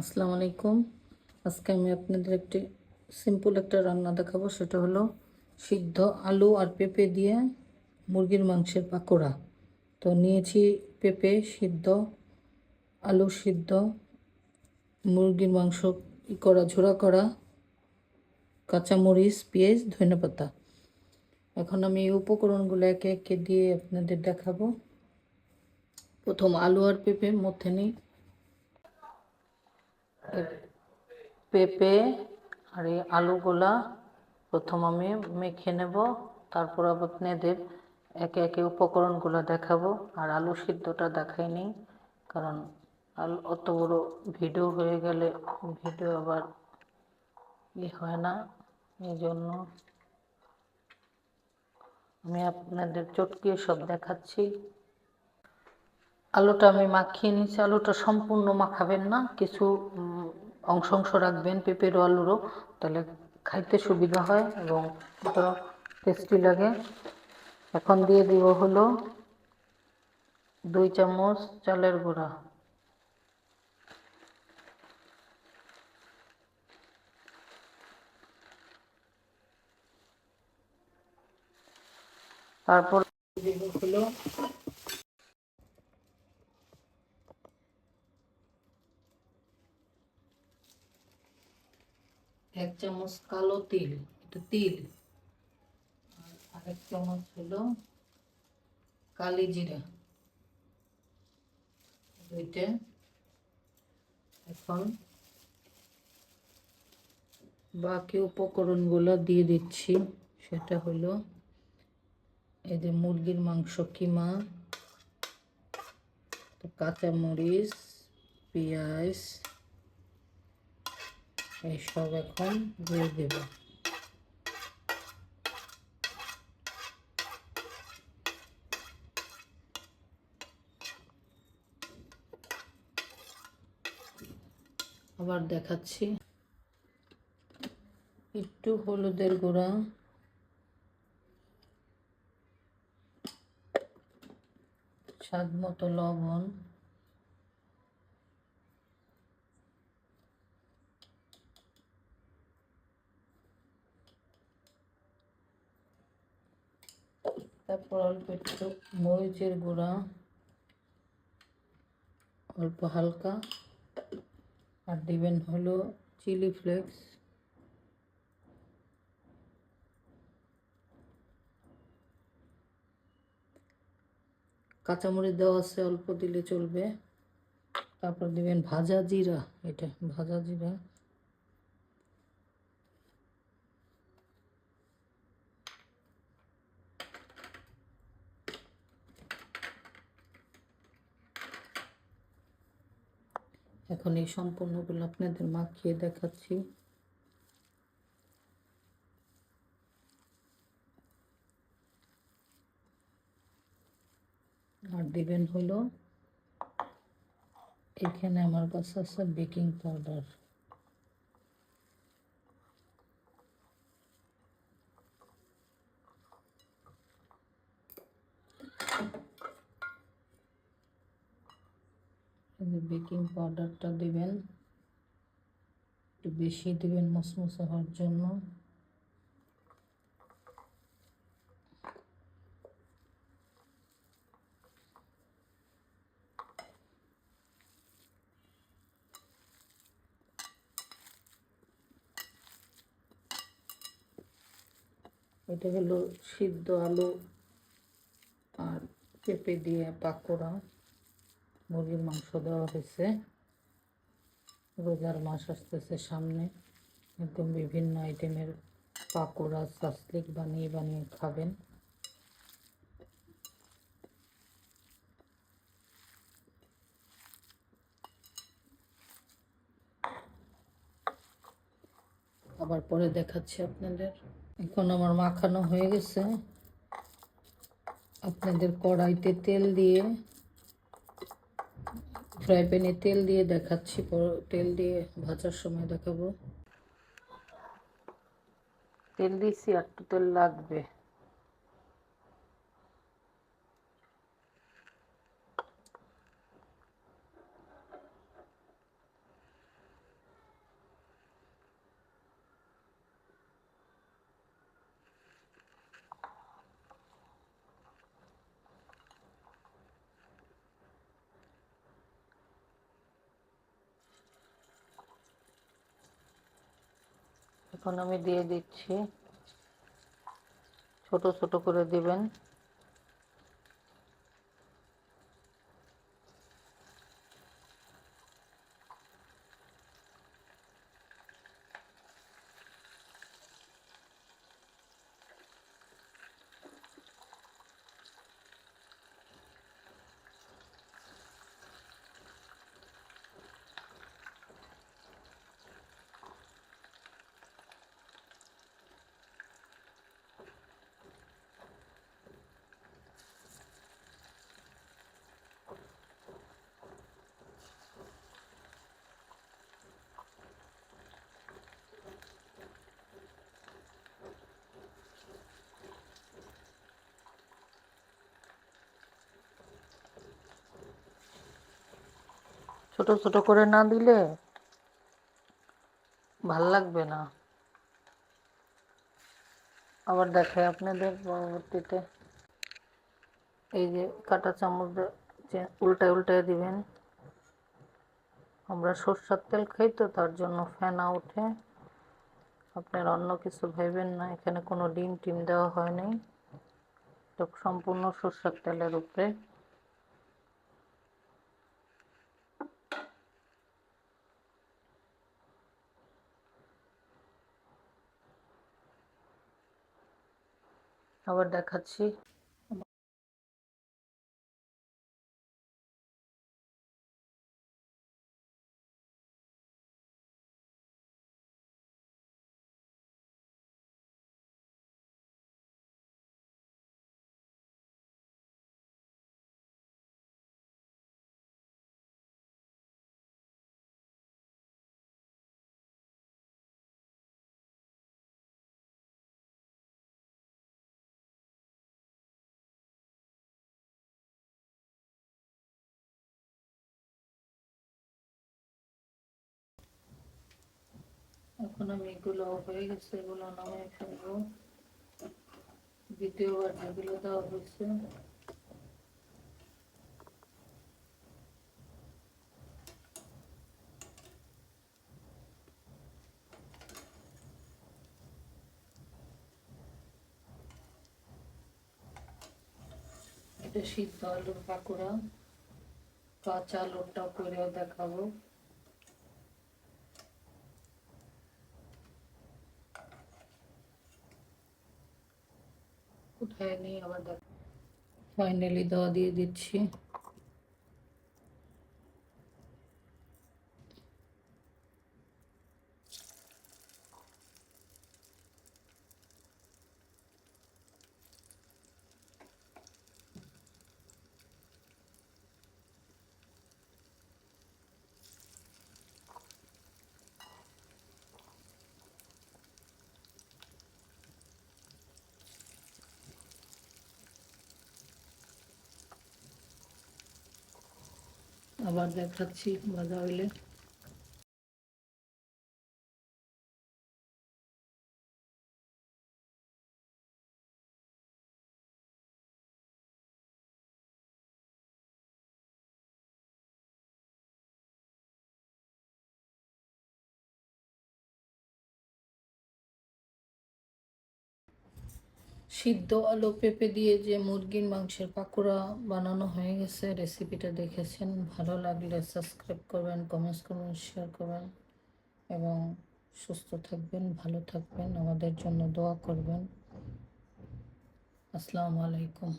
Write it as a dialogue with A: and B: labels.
A: আসসালামু আলাইকুম। আজকে আমি আপনাদের একটি সিম্পল একটা রান্না দেখাবো, সেটা হলো সিদ্ধ আলু আর পেঁপে দিয়ে মুরগির মাংসের পাকোড়া। তো নিয়েছি পেঁপে সিদ্ধ, আলু সিদ্ধ, মুরগির মাংস ই করা ঝোড়া করা, কাঁচামরিচ, পেঁয়াজ, ধনেপাতা। এখন আমি এই উপকরণগুলো একে একে দিয়ে আপনাদের দেখাবো। প্রথম আলু আর পেঁপে মধ্যে নিই। পেঁপে আর এই আলুগুলা প্রথম আমি মেখে নেব, তারপর আপনাদের একে একে উপকরণগুলো দেখাবো। আর আলু সিদ্ধটা দেখাইনি কারণ আলু অত বড় ভিডিও হয়ে গেলে ভিডিও আবার ই হয় না, এই জন্য আমি আপনাদের চটকিয়ে সব দেখাচ্ছি। আলুটা আমি মাখিয়ে নিচ্ছি আলুটা সম্পূর্ণ মাখাবেন না, কিছু অংশ অংশ রাখবেন পেঁপের ও আলুরও, তাহলে খাইতে সুবিধা হয় এবং টেস্টি লাগে। এখন দিয়ে দিব হলো দুই চামচ চালের গুঁড়া। তারপর দিব হলো এক চামচ কালো তিল এটা তিল। আর এক চামচ হলো কালি জিরা। দুইটা। এখন বাকি উপকরণগুলো দিয়ে দিচ্ছি। সেটা হলো এই যে মুরগির মাংস কিমা, কাঁচামরিচ, পেঁয়াজ এইসব এখন দিয়ে দেব। আবার দেখাচ্ছি। একটু হলুদের গুঁড়া। স্বাদ মতো লবণ। তারপর মরিচের গুঁড়া, অল্প হালকা, আর দিবেন হলো চিলি ফ্লেক্স। কাঁচামরিচ দেওয়া আছে, অল্প দিলে চলবে। তারপর দিবেন ভাজা জিরা, এটা ভাজা জিরা। এখন এই সম্পূর্ণগুলো আপনাদের মাখিয়ে দেখাচ্ছি। আর দিবেন হলো এখানে আমার কাছে আছে বেকিং পাউডার। বেকিং পাউডারটা দিবেন, একটু বেশি দিবেন মশমশে হওয়ার জন্য। এটা হলো সিদ্ধ আলু আর পেঁপে দিয়ে পাকোড়া। মুরগির মাংস দেওয়া হয়েছে। রোজার মাস আসতেছে সামনে। একদম বিভিন্ন আইটেমের পাকোড়া, সাসলিক বানিয়ে বানিয়ে খাবেন। আবার পরে দেখাচ্ছি আপনাদের। এখন আমার মাখানো হয়ে গেছে। আপনাদের কড়াইতে তেল দিয়ে ফ্রাই প্যানে তেল দিয়ে দেখাচ্ছি তেল দিয়ে ভাজার সময় দেখাবো। তেল দিয়েছি, একটু তেল লাগবে। এখন আমি দিয়ে দিচ্ছি। ছোট ছোট করে দিবেন। ছোট ছোট করে না দিলে ভালো লাগবে না। আবার দেখে আপনাদের পরবর্তীতে। এই যে কাটা চামচ উল্টায় উল্টায় দিবেন। আমরা সর্ষার তেল খাই তো, তার জন্য ফেনা ওঠে আপনার অন্য কিছু ভেবেন না, এখানে কোনো ডিম টিম দেওয়া হয় নাই। সম্পূর্ণ সর্ষার তেলের উপরে। আবার দেখাচ্ছি। এখন আমি এগুলো হয়ে গেছে, এগুলো নামিয়ে ফেলব। দ্বিতীয়বার যেগুলো দেওয়া হয়েছে। সিদ্ধ আলুর পাকোড়া। কাঁচা আলুরটাও করেও দেখাবো। উঠায় নিয়ে আবার ফাইনালি দেওয়া দিয়ে দিচ্ছি। আবার দেখাচ্ছি বাধা হইলে। সিদ্ধ আলু পেঁপে দিয়ে যে মুরগির মাংসের পাকোড়া বানানো হয়ে গেছে রেসিপিটা দেখেছেন, ভালো লাগলে সাবস্ক্রাইব করবেন কমেন্টস করবেন শেয়ার করবেন এবং সুস্থ থাকবেন, ভালো থাকবেন, আমাদের জন্য দোয়া করবেন। আসসালামু আলাইকুম।